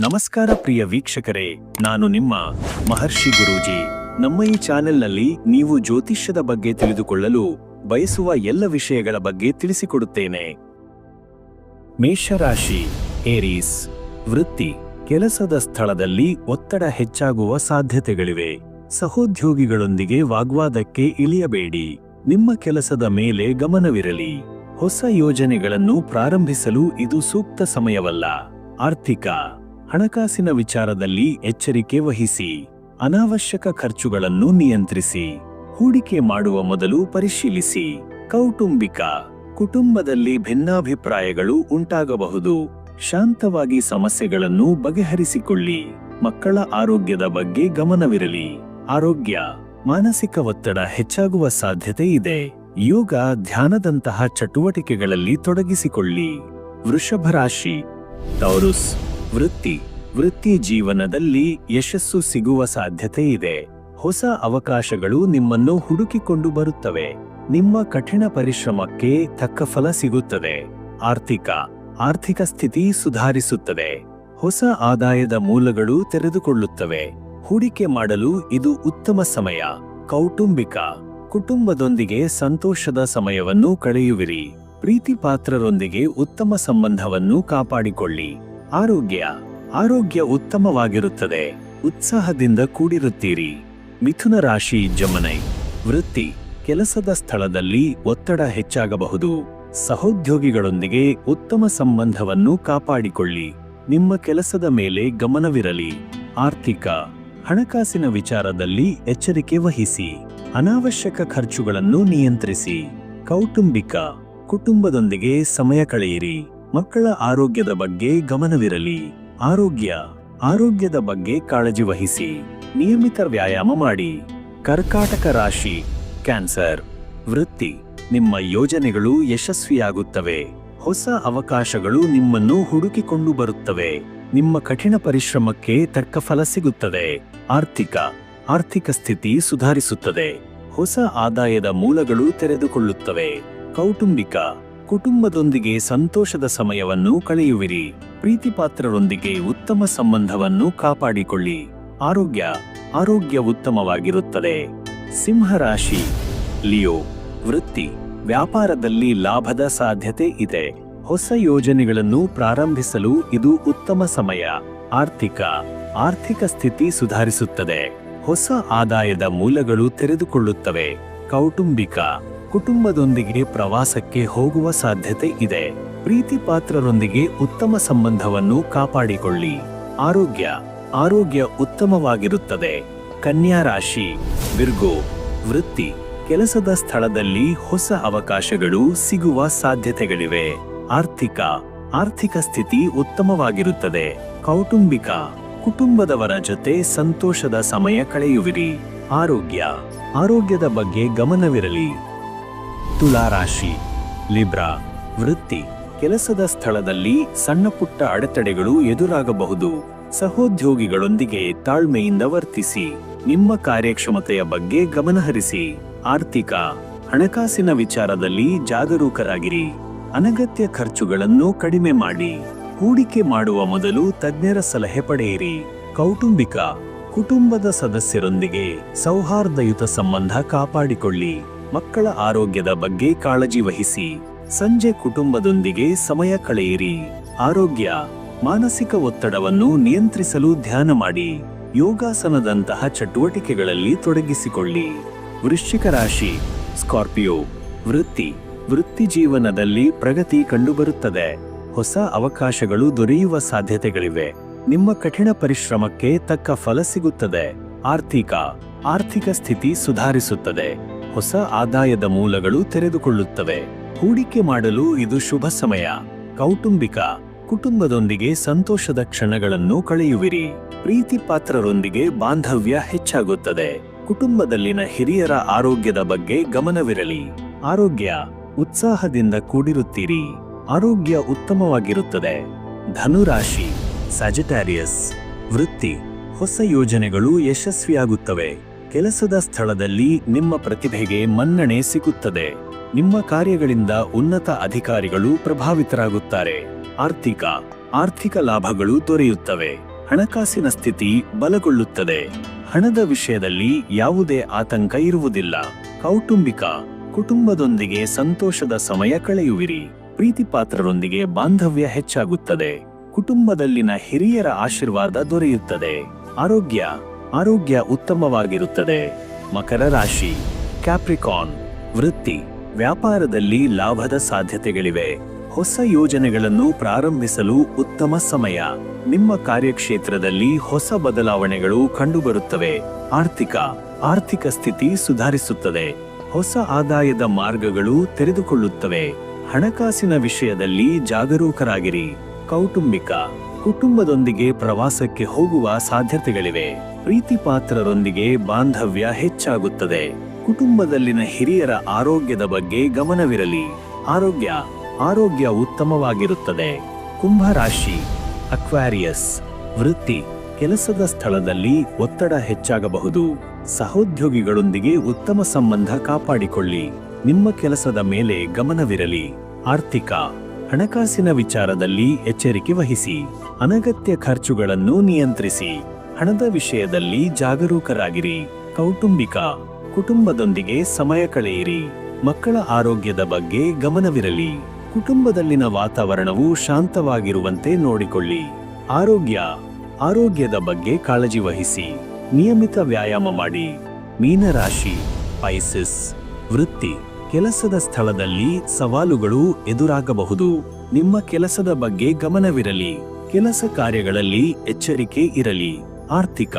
ನಮಸ್ಕಾರ ಪ್ರಿಯ ವೀಕ್ಷಕರೇ, ನಾನು ನಿಮ್ಮ ಮಹರ್ಷಿ ಗುರೂಜಿ. ನಮ್ಮ ಈ ಚಾನೆಲ್ನಲ್ಲಿ ನೀವು ಜ್ಯೋತಿಷ್ಯದ ಬಗ್ಗೆ ತಿಳಿದುಕೊಳ್ಳಲು ಬಯಸುವ ಎಲ್ಲ ವಿಷಯಗಳ ಬಗ್ಗೆ ತಿಳಿಸಿಕೊಡುತ್ತೇನೆ. ಮೇಷರಾಶಿ, ಏರೀಸ್, ವೃತ್ತಿ, ಕೆಲಸದ ಸ್ಥಳದಲ್ಲಿ ಒತ್ತಡ ಹೆಚ್ಚಾಗುವ ಸಾಧ್ಯತೆಗಳಿವೆ. ಸಹೋದ್ಯೋಗಿಗಳೊಂದಿಗೆ ವಾಗ್ವಾದಕ್ಕೆ ಇಳಿಯಬೇಡಿ. ನಿಮ್ಮ ಕೆಲಸದ ಮೇಲೆ ಗಮನವಿರಲಿ. ಹೊಸ ಯೋಜನೆಗಳನ್ನು ಪ್ರಾರಂಭಿಸಲು ಇದು ಸೂಕ್ತ ಸಮಯವಲ್ಲ. ಆರ್ಥಿಕ ಹಣಕಾಸಿನ ವಿಚಾರದಲ್ಲಿ ಎಚ್ಚರಿಕೆ ವಹಿಸಿ, ಅನಾವಶ್ಯಕ ಖರ್ಚುಗಳನ್ನು ನಿಯಂತ್ರಿಸಿ, ಹೂಡಿಕೆ ಮಾಡುವ ಮೊದಲು ಪರಿಶೀಲಿಸಿ. ಕೌಟುಂಬಿಕ, ಕುಟುಂಬದಲ್ಲಿ ಭಿನ್ನಾಭಿಪ್ರಾಯಗಳು ಉಂಟಾಗಬಹುದು. ಶಾಂತವಾಗಿ ಸಮಸ್ಯೆಗಳನ್ನು ಬಗೆಹರಿಸಿಕೊಳ್ಳಿ. ಮಕ್ಕಳ ಆರೋಗ್ಯದ ಬಗ್ಗೆ ಗಮನವಿರಲಿ. ಆರೋಗ್ಯ, ಮಾನಸಿಕ ಒತ್ತಡ ಹೆಚ್ಚಾಗುವ ಸಾಧ್ಯತೆ ಇದೆ. ಯೋಗ, ಧ್ಯಾನದಂತಹ ಚಟುವಟಿಕೆಗಳಲ್ಲಿ ತೊಡಗಿಸಿಕೊಳ್ಳಿ. ವೃಷಭ ರಾಶಿ ಟೌರುಸ್ ವೃತ್ತಿ. ವೃತ್ತಿ ಜೀವನದಲ್ಲಿ ಯಶಸ್ಸು ಸಿಗುವ ಸಾಧ್ಯತೆ ಇದೆ. ಹೊಸ ಅವಕಾಶಗಳು ನಿಮ್ಮನ್ನು ಹುಡುಕಿಕೊಂಡು ಬರುತ್ತವೆ. ನಿಮ್ಮ ಕಠಿಣ ಪರಿಶ್ರಮಕ್ಕೆ ತಕ್ಕ ಫಲ ಸಿಗುತ್ತದೆ. ಆರ್ಥಿಕ ಆರ್ಥಿಕ ಸ್ಥಿತಿ ಸುಧಾರಿಸುತ್ತದೆ. ಹೊಸ ಆದಾಯದ ಮೂಲಗಳು ತೆರೆದುಕೊಳ್ಳುತ್ತವೆ. ಹೂಡಿಕೆ ಮಾಡಲು ಇದು ಉತ್ತಮ ಸಮಯ. ಕೌಟುಂಬಿಕ, ಕುಟುಂಬದೊಂದಿಗೆ ಸಂತೋಷದ ಸಮಯವನ್ನು ಕಳೆಯುವಿರಿ. ಪ್ರೀತಿ ಪಾತ್ರರೊಂದಿಗೆ ಉತ್ತಮ ಸಂಬಂಧವನ್ನು ಕಾಪಾಡಿಕೊಳ್ಳಿ. ಆರೋಗ್ಯ ಆರೋಗ್ಯ ಉತ್ತಮವಾಗಿರುತ್ತದೆ. ಉತ್ಸಾಹದಿಂದ ಕೂಡಿರುತ್ತೀರಿ. ಮಿಥುನ ರಾಶಿ ಜಮನೈ. ವೃತ್ತಿ, ಕೆಲಸದ ಸ್ಥಳದಲ್ಲಿ ಒತ್ತಡ ಹೆಚ್ಚಾಗಬಹುದು. ಸಹೋದ್ಯೋಗಿಗಳೊಂದಿಗೆ ಉತ್ತಮ ಸಂಬಂಧವನ್ನು ಕಾಪಾಡಿಕೊಳ್ಳಿ. ನಿಮ್ಮ ಕೆಲಸದ ಮೇಲೆ ಗಮನವಿರಲಿ. ಆರ್ಥಿಕ, ಹಣಕಾಸಿನ ವಿಚಾರದಲ್ಲಿ ಎಚ್ಚರಿಕೆ ವಹಿಸಿ. ಅನಾವಶ್ಯಕ ಖರ್ಚುಗಳನ್ನು ನಿಯಂತ್ರಿಸಿ. ಕೌಟುಂಬಿಕ, ಕುಟುಂಬದೊಂದಿಗೆ ಸಮಯ ಕಳೆಯಿರಿ. ಮಕ್ಕಳ ಆರೋಗ್ಯದ ಬಗ್ಗೆ ಗಮನವಿರಲಿ. ಆರೋಗ್ಯ, ಆರೋಗ್ಯದ ಬಗ್ಗೆ ಕಾಳಜಿ ವಹಿಸಿ. ನಿಯಮಿತ ವ್ಯಾಯಾಮ ಮಾಡಿ. ಕರ್ಕಾಟಕ ರಾಶಿ, ಕ್ಯಾನ್ಸರ್. ವೃತ್ತಿ, ನಿಮ್ಮ ಯೋಜನೆಗಳು ಯಶಸ್ವಿಯಾಗುತ್ತವೆ. ಹೊಸ ಅವಕಾಶಗಳು ನಿಮ್ಮನ್ನು ಹುಡುಕಿಕೊಂಡು ಬರುತ್ತವೆ. ನಿಮ್ಮ ಕಠಿಣ ಪರಿಶ್ರಮಕ್ಕೆ ತಕ್ಕ ಫಲ ಸಿಗುತ್ತದೆ. ಆರ್ಥಿಕ ಆರ್ಥಿಕ ಸ್ಥಿತಿ ಸುಧಾರಿಸುತ್ತದೆ. ಹೊಸ ಆದಾಯದ ಮೂಲಗಳು ತೆರೆದುಕೊಳ್ಳುತ್ತವೆ. ಕೌಟುಂಬಿಕ ಕುಟುಂಬದೊಂದಿಗೆ ಸಂತೋಷದ ಸಮಯವನ್ನು ಕಳೆಯುವಿರಿ. ಪ್ರೀತಿಪಾತ್ರರೊಂದಿಗೆ ಉತ್ತಮ ಸಂಬಂಧವನ್ನು ಕಾಪಾಡಿಕೊಳ್ಳಿ. ಆರೋಗ್ಯ ಆರೋಗ್ಯ ಉತ್ತಮವಾಗಿರುತ್ತದೆ. ಸಿಂಹರಾಶಿ ಲಿಯೋ, ವೃತ್ತಿ, ವ್ಯಾಪಾರದಲ್ಲಿ ಲಾಭದ ಸಾಧ್ಯತೆ ಇದೆ. ಹೊಸ ಯೋಜನೆಗಳನ್ನು ಪ್ರಾರಂಭಿಸಲು ಇದು ಉತ್ತಮ ಸಮಯ. ಆರ್ಥಿಕ ಆರ್ಥಿಕ ಸ್ಥಿತಿ ಸುಧಾರಿಸುತ್ತದೆ. ಹೊಸ ಆದಾಯದ ಮೂಲಗಳು ತೆರೆದುಕೊಳ್ಳುತ್ತವೆ. ಕೌಟುಂಬಿಕ ಕುಟುಂಬದೊಂದಿಗೆ ಪ್ರವಾಸಕ್ಕೆ ಹೋಗುವ ಸಾಧ್ಯತೆ ಇದೆ. ಪ್ರೀತಿ ಪಾತ್ರರೊಂದಿಗೆ ಉತ್ತಮ ಸಂಬಂಧವನ್ನು ಕಾಪಾಡಿಕೊಳ್ಳಿ. ಆರೋಗ್ಯ ಆರೋಗ್ಯ ಉತ್ತಮವಾಗಿರುತ್ತದೆ. ಕನ್ಯಾ ರಾಶಿ, ವಿರ್ಗೋ, ವೃತ್ತಿ, ಕೆಲಸದ ಸ್ಥಳದಲ್ಲಿ ಹೊಸ ಅವಕಾಶಗಳು ಸಿಗುವ ಸಾಧ್ಯತೆಗಳಿವೆ. ಆರ್ಥಿಕ ಆರ್ಥಿಕ ಸ್ಥಿತಿ ಉತ್ತಮವಾಗಿರುತ್ತದೆ. ಕೌಟುಂಬಿಕ, ಕುಟುಂಬದವರ ಜೊತೆ ಸಂತೋಷದ ಸಮಯ ಕಳೆಯುವಿರಿ. ಆರೋಗ್ಯ, ಆರೋಗ್ಯದ ಬಗ್ಗೆ ಗಮನವಿರಲಿ. ತುಲಾರಾಶಿ ಲಿಬ್ರಾ ವೃತ್ತಿ. ಕೆಲಸದ ಸ್ಥಳದಲ್ಲಿ ಸಣ್ಣ ಪುಟ್ಟ ಅಡೆತಡೆಗಳು ಎದುರಾಗಬಹುದು. ಸಹೋದ್ಯೋಗಿಗಳೊಂದಿಗೆ ತಾಳ್ಮೆಯಿಂದ ವರ್ತಿಸಿ. ನಿಮ್ಮ ಕಾರ್ಯಕ್ಷಮತೆಯ ಬಗ್ಗೆ ಗಮನಹರಿಸಿ ಆರ್ಥಿಕ, ಹಣಕಾಸಿನ ವಿಚಾರದಲ್ಲಿ ಜಾಗರೂಕರಾಗಿರಿ. ಅನಗತ್ಯ ಖರ್ಚುಗಳನ್ನು ಕಡಿಮೆ ಮಾಡಿ. ಹೂಡಿಕೆ ಮಾಡುವ ಮೊದಲು ತಜ್ಞರ ಸಲಹೆ ಪಡೆಯಿರಿ. ಕೌಟುಂಬಿಕ, ಕುಟುಂಬದ ಸದಸ್ಯರೊಂದಿಗೆ ಸೌಹಾರ್ದಯುತ ಸಂಬಂಧ ಕಾಪಾಡಿಕೊಳ್ಳಿ. ಮಕ್ಕಳ ಆರೋಗ್ಯದ ಬಗ್ಗೆ ಕಾಳಜಿ ವಹಿಸಿ. ಸಂಜೆ ಕುಟುಂಬದೊಂದಿಗೆ ಸಮಯ ಕಳೆಯಿರಿ. ಆರೋಗ್ಯ, ಮಾನಸಿಕ ಒತ್ತಡವನ್ನು ನಿಯಂತ್ರಿಸಲು ಧ್ಯಾನ ಮಾಡಿ. ಯೋಗಾಸನದಂತಹ ಚಟುವಟಿಕೆಗಳಲ್ಲಿ ತೊಡಗಿಸಿಕೊಳ್ಳಿ. ವೃಶ್ಚಿಕ ರಾಶಿ, ಸ್ಕಾರ್ಪಿಯೋ, ವೃತ್ತಿ ವೃತ್ತಿ ಜೀವನದಲ್ಲಿ ಪ್ರಗತಿ ಕಂಡುಬರುತ್ತದೆ. ಹೊಸ ಅವಕಾಶಗಳು ದೊರೆಯುವ ಸಾಧ್ಯತೆಗಳಿವೆ. ನಿಮ್ಮ ಕಠಿಣ ಪರಿಶ್ರಮಕ್ಕೆ ತಕ್ಕ ಫಲ ಸಿಗುತ್ತದೆ. ಆರ್ಥಿಕ ಆರ್ಥಿಕ ಸ್ಥಿತಿ ಸುಧಾರಿಸುತ್ತದೆ. ಹೊಸ ಆದಾಯದ ಮೂಲಗಳು ತೆರೆದುಕೊಳ್ಳುತ್ತವೆ. ಹೂಡಿಕೆ ಮಾಡಲು ಇದು ಶುಭ ಸಮಯ. ಕೌಟುಂಬಿಕ, ಕುಟುಂಬದೊಂದಿಗೆ ಸಂತೋಷದ ಕ್ಷಣಗಳನ್ನು ಕಳೆಯುವಿರಿ. ಪ್ರೀತಿ ಪಾತ್ರರೊಂದಿಗೆ ಬಾಂಧವ್ಯ ಹೆಚ್ಚಾಗುತ್ತದೆ. ಕುಟುಂಬದಲ್ಲಿನ ಹಿರಿಯರ ಆರೋಗ್ಯದ ಬಗ್ಗೆ ಗಮನವಿರಲಿ. ಆರೋಗ್ಯ, ಉತ್ಸಾಹದಿಂದ ಕೂಡಿರುತ್ತೀರಿ. ಆರೋಗ್ಯ ಉತ್ತಮವಾಗಿರುತ್ತದೆ. ಧನುರಾಶಿ ಸ್ಯಾಜಿಟಾರಿಯಸ್ ವೃತ್ತಿ, ಹೊಸ ಯೋಜನೆಗಳು ಯಶಸ್ವಿಯಾಗುತ್ತವೆ. ಕೆಲಸದ ಸ್ಥಳದಲ್ಲಿ ನಿಮ್ಮ ಪ್ರತಿಭೆಗೆ ಮನ್ನಣೆ ಸಿಗುತ್ತದೆ. ನಿಮ್ಮ ಕಾರ್ಯಗಳಿಂದ ಉನ್ನತ ಅಧಿಕಾರಿಗಳು ಪ್ರಭಾವಿತರಾಗುತ್ತಾರೆ. ಆರ್ಥಿಕ ಆರ್ಥಿಕ ಲಾಭಗಳು ದೊರೆಯುತ್ತವೆ. ಹಣಕಾಸಿನ ಸ್ಥಿತಿ ಬಲಗೊಳ್ಳುತ್ತದೆ. ಹಣದ ವಿಷಯದಲ್ಲಿ ಯಾವುದೇ ಆತಂಕ ಇರುವುದಿಲ್ಲ. ಕೌಟುಂಬಿಕ, ಕುಟುಂಬದೊಂದಿಗೆ ಸಂತೋಷದ ಸಮಯ ಕಳೆಯುವಿರಿ. ಪ್ರೀತಿ ಪಾತ್ರರೊಂದಿಗೆ ಬಾಂಧವ್ಯ ಹೆಚ್ಚಾಗುತ್ತದೆ. ಕುಟುಂಬದಲ್ಲಿನ ಹಿರಿಯರ ಆಶೀರ್ವಾದ ದೊರೆಯುತ್ತದೆ. ಆರೋಗ್ಯ ಆರೋಗ್ಯ ಉತ್ತಮವಾಗಿರುತ್ತದೆ. ಮಕರ ರಾಶಿ ಕ್ಯಾಪ್ರಿಕಾನ್ ವೃತ್ತಿ, ವ್ಯಾಪಾರದಲ್ಲಿ ಲಾಭದ ಸಾಧ್ಯತೆಗಳಿವೆ. ಹೊಸ ಯೋಜನೆಗಳನ್ನು ಪ್ರಾರಂಭಿಸಲು ಉತ್ತಮ ಸಮಯ. ನಿಮ್ಮ ಕಾರ್ಯಕ್ಷೇತ್ರದಲ್ಲಿ ಹೊಸ ಬದಲಾವಣೆಗಳು ಕಂಡುಬರುತ್ತವೆ. ಆರ್ಥಿಕ ಆರ್ಥಿಕ ಸ್ಥಿತಿ ಸುಧಾರಿಸುತ್ತದೆ. ಹೊಸ ಆದಾಯದ ಮಾರ್ಗಗಳು ತೆರೆದುಕೊಳ್ಳುತ್ತವೆ. ಹಣಕಾಸಿನ ವಿಷಯದಲ್ಲಿ ಜಾಗರೂಕರಾಗಿರಿ. ಕೌಟುಂಬಿಕ, ಕುಟುಂಬದೊಂದಿಗೆ ಪ್ರವಾಸಕ್ಕೆ ಹೋಗುವ ಸಾಧ್ಯತೆಗಳಿವೆ. ಪ್ರೀತಿ ಪಾತ್ರರೊಂದಿಗೆ ಬಾಂಧವ್ಯ ಹೆಚ್ಚಾಗುತ್ತದೆ. ಕುಟುಂಬದಲ್ಲಿನ ಹಿರಿಯರ ಆರೋಗ್ಯದ ಬಗ್ಗೆ ಗಮನವಿರಲಿ. ಆರೋಗ್ಯ ಆರೋಗ್ಯ ಉತ್ತಮವಾಗಿರುತ್ತದೆ. ಕುಂಭರಾಶಿ ಅಕ್ವಾರಿಯಸ್, ವೃತ್ತಿ, ಕೆಲಸದ ಸ್ಥಳದಲ್ಲಿ ಒತ್ತಡ ಹೆಚ್ಚಾಗಬಹುದು. ಸಹೋದ್ಯೋಗಿಗಳೊಂದಿಗೆ ಉತ್ತಮ ಸಂಬಂಧ ಕಾಪಾಡಿಕೊಳ್ಳಿ. ನಿಮ್ಮ ಕೆಲಸದ ಮೇಲೆ ಗಮನವಿರಲಿ. ಆರ್ಥಿಕ, ಹಣಕಾಸಿನ ವಿಚಾರದಲ್ಲಿ ಎಚ್ಚರಿಕೆ ವಹಿಸಿ. ಅನಗತ್ಯ ಖರ್ಚುಗಳನ್ನು ನಿಯಂತ್ರಿಸಿ. ಹಣದ ವಿಷಯದಲ್ಲಿ ಜಾಗರೂಕರಾಗಿರಿ. ಕೌಟುಂಬಿಕ ಕುಟುಂಬದೊಂದಿಗೆ ಸಮಯ ಕಳೆಯಿರಿ. ಮಕ್ಕಳ ಆರೋಗ್ಯದ ಬಗ್ಗೆ ಗಮನವಿರಲಿ. ಕುಟುಂಬದಲ್ಲಿನ ವಾತಾವರಣವು ಶಾಂತವಾಗಿರುವಂತೆ ನೋಡಿಕೊಳ್ಳಿ. ಆರೋಗ್ಯ, ಆರೋಗ್ಯದ ಬಗ್ಗೆ ಕಾಳಜಿ ವಹಿಸಿ. ನಿಯಮಿತ ವ್ಯಾಯಾಮ ಮಾಡಿ. ಮೀನರಾಶಿ ಪೈಸಿಸ್ ವೃತ್ತಿ, ಕೆಲಸದ ಸ್ಥಳದಲ್ಲಿ ಸವಾಲುಗಳು ಎದುರಾಗಬಹುದು. ನಿಮ್ಮ ಕೆಲಸದ ಬಗ್ಗೆ ಗಮನವಿರಲಿ. ಕೆಲಸ ಕಾರ್ಯಗಳಲ್ಲಿ ಎಚ್ಚರಿಕೆ ಇರಲಿ. ಆರ್ಥಿಕ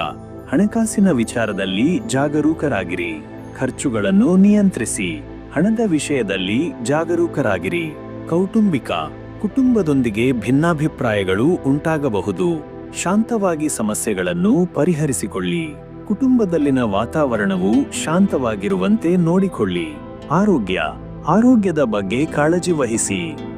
ಹಣಕಾಸಿನ ವಿಚಾರದಲ್ಲಿ ಜಾಗರೂಕರಾಗಿರಿ. ಖರ್ಚುಗಳನ್ನು ನಿಯಂತ್ರಿಸಿ. ಹಣದ ವಿಷಯದಲ್ಲಿ ಜಾಗರೂಕರಾಗಿರಿ. ಕೌಟುಂಬಿಕ, ಕುಟುಂಬದೊಂದಿಗೆ ಭಿನ್ನಾಭಿಪ್ರಾಯಗಳು ಉಂಟಾಗಬಹುದು. ಶಾಂತವಾಗಿ ಸಮಸ್ಯೆಗಳನ್ನು ಪರಿಹರಿಸಿಕೊಳ್ಳಿ. ಕುಟುಂಬದಲ್ಲಿನ ವಾತಾವರಣವು ಶಾಂತವಾಗಿರುವಂತೆ ನೋಡಿಕೊಳ್ಳಿ. ಆರೋಗ್ಯ, ಆರೋಗ್ಯದ ಬಗ್ಗೆ ಕಾಳಜಿ ವಹಿಸಿ.